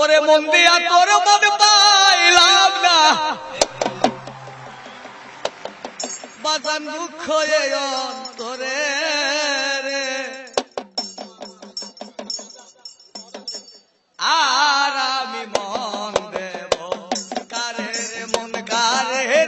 ওরে মন দিয়া তোর মন পাইলাম না। বাজান দুঃখ তোরে আর আমি মন দেব কারের, মন কারে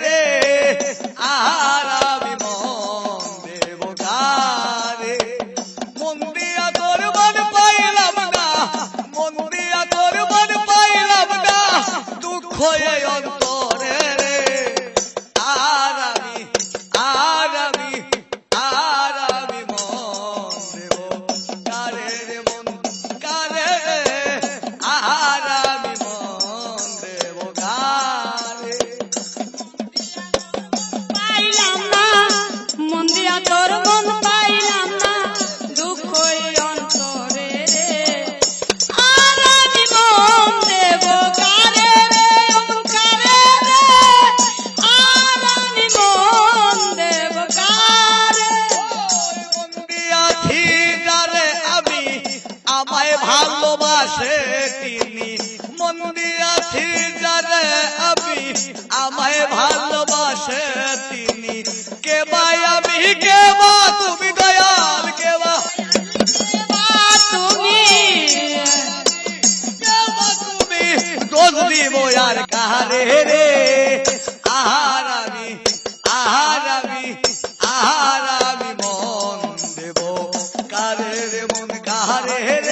আসে তিনি। মন দিয়াছি যারে আমি আমায় ভালোবাসে তিনি। কে আমি, কে তুমি দয়াল, কে তুমি? তুমি? দোষ দিব কাহারে রে? আহার আমি, আহার মন দেব। কারে রে মন কাহারে রে?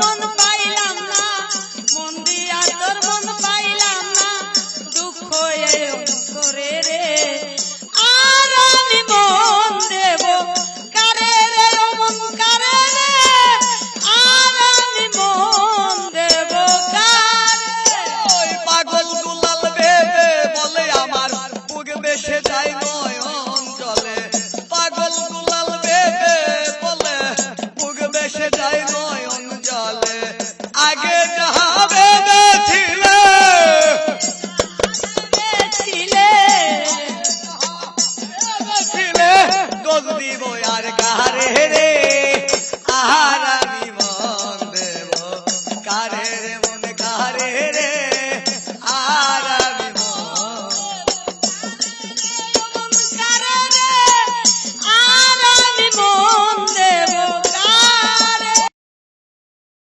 one आगे